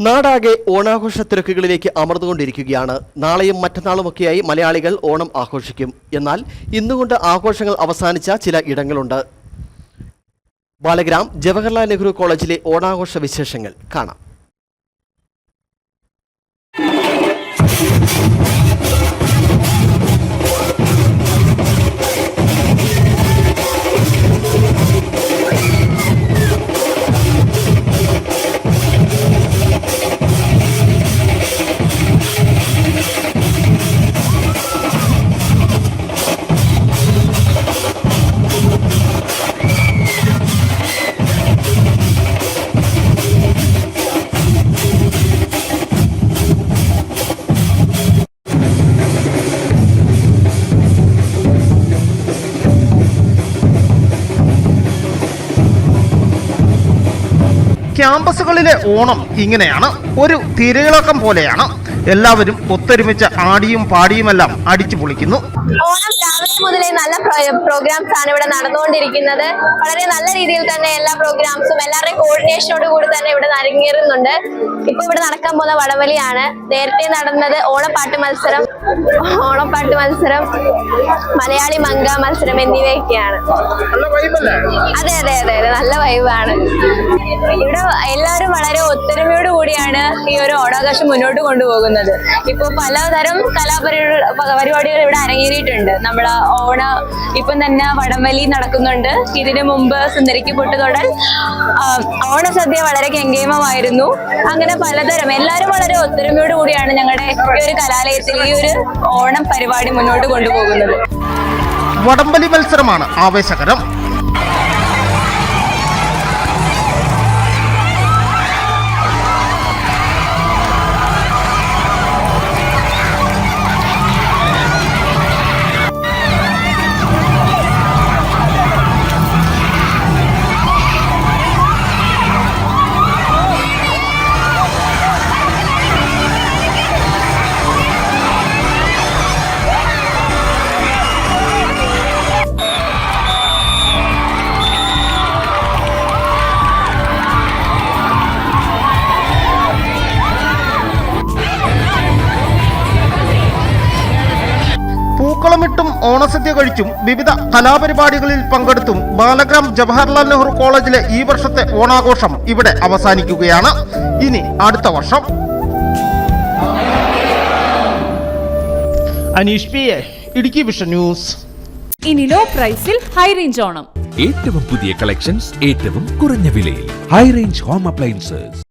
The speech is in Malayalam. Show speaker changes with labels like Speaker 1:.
Speaker 1: നാടാകെ ഓണാഘോഷ തിരക്കുകളിലേക്ക് അമർന്നുകൊണ്ടിരിക്കുകയാണ്. നാളെയും മറ്റന്നാളുമൊക്കെയായി മലയാളികൾ ഓണം ആഘോഷിക്കും. എന്നാൽ ഇന്നുകൊണ്ട് ആഘോഷങ്ങൾ അവസാനിച്ച ചില ഇടങ്ങളുണ്ട്. ബാലഗ്രാം ജവഹർലാൽ നെഹ്റു കോളേജിലെ ഓണാഘോഷ വിശേഷങ്ങൾ. കാണാം.
Speaker 2: ക്യാമ്പസുകളിലെ ഓണം ഇങ്ങനെയാണ്. ഒരു തിരയിളക്കം പോലെയാണ്. എല്ലാവരും ഒത്തൊരുമിച്ച് ആടിയും പാടിയുമെല്ലാം അടിച്ചു പൊളിക്കുന്നു.
Speaker 3: ഓണം രാവിലെ മുതലേ നല്ല പ്രോഗ്രാംസ് ആണ് ഇവിടെ നടന്നുകൊണ്ടിരിക്കുന്നത്. വളരെ നല്ല രീതിയിൽ തന്നെ എല്ലാ പ്രോഗ്രാംസും എല്ലാവരുടെയും കോർഡിനേഷനോട് കൂടി തന്നെ ഇവിടെ അരങ്ങേറുന്നുണ്ട് ഇപ്പൊ ഇവിടെ നടക്കാൻ പോകുന്ന വടവലിയാണ്. നേരത്തെ നടന്നത് ഓണപ്പാട്ട് മത്സരം ഓണപ്പാട്ട് മത്സരം മലയാളി മങ്ക മത്സരം എന്നിവയൊക്കെയാണ്. അതെ അതെ അതെ അതെ നല്ല വൈബാണ് ഇവിടെ കൂടിയാണ് ഈ ഒരു ഓണാഘോഷം മുന്നോട്ട് കൊണ്ടുപോകുന്നത്. ഇപ്പൊ പലതരം കലാപരി പരിപാടികൾ ഇവിടെ അരങ്ങേറിയിട്ടുണ്ട്. നമ്മളെ ഓണ ഇപ്പം തന്നെ വടംവലി നടക്കുന്നുണ്ട്. ഇതിനു മുമ്പ് സുന്ദരിക്ക് പൊട്ടുതൊടൽ ഓണ ഓണസദ്യ വളരെ കെങ്കേമമായിരുന്നു അങ്ങനെ പലതരം എല്ലാവരും വളരെ ഒത്തൊരുമയോട് കൂടിയാണ് ഞങ്ങളുടെ ഈ ഒരു കലാലയത്തിൽ ഈ ഒരു ഓണം പരിപാടി മുന്നോട്ട് കൊണ്ടുപോകുന്നത്.
Speaker 2: വടംവലി മത്സരമാണ് ആവേശകരം. പൂക്കളമിട്ടും ഓണസദ്യ കഴിച്ചും വിവിധ കലാപരിപാടികളിൽ പങ്കെടുത്തും ബാലഗ്രാം ജവഹർലാൽ നെഹ്റു കോളേജിലെ ഈ വർഷത്തെ ഓണാഘോഷം ഇവിടെ അവസാനിക്കുകയാണ്. ഇനി അടുത്ത വർഷം. Aneesh P A Idukki vision news.
Speaker 4: ഇനി ലോ പ്രൈസിൽ ഹൈ റേഞ്ച് ഓണം.
Speaker 5: ഏറ്റവും പുതിയ കളക്ഷൻസ് ഏറ്റവും കുറഞ്ഞ വിലയിൽ. High range home appliances.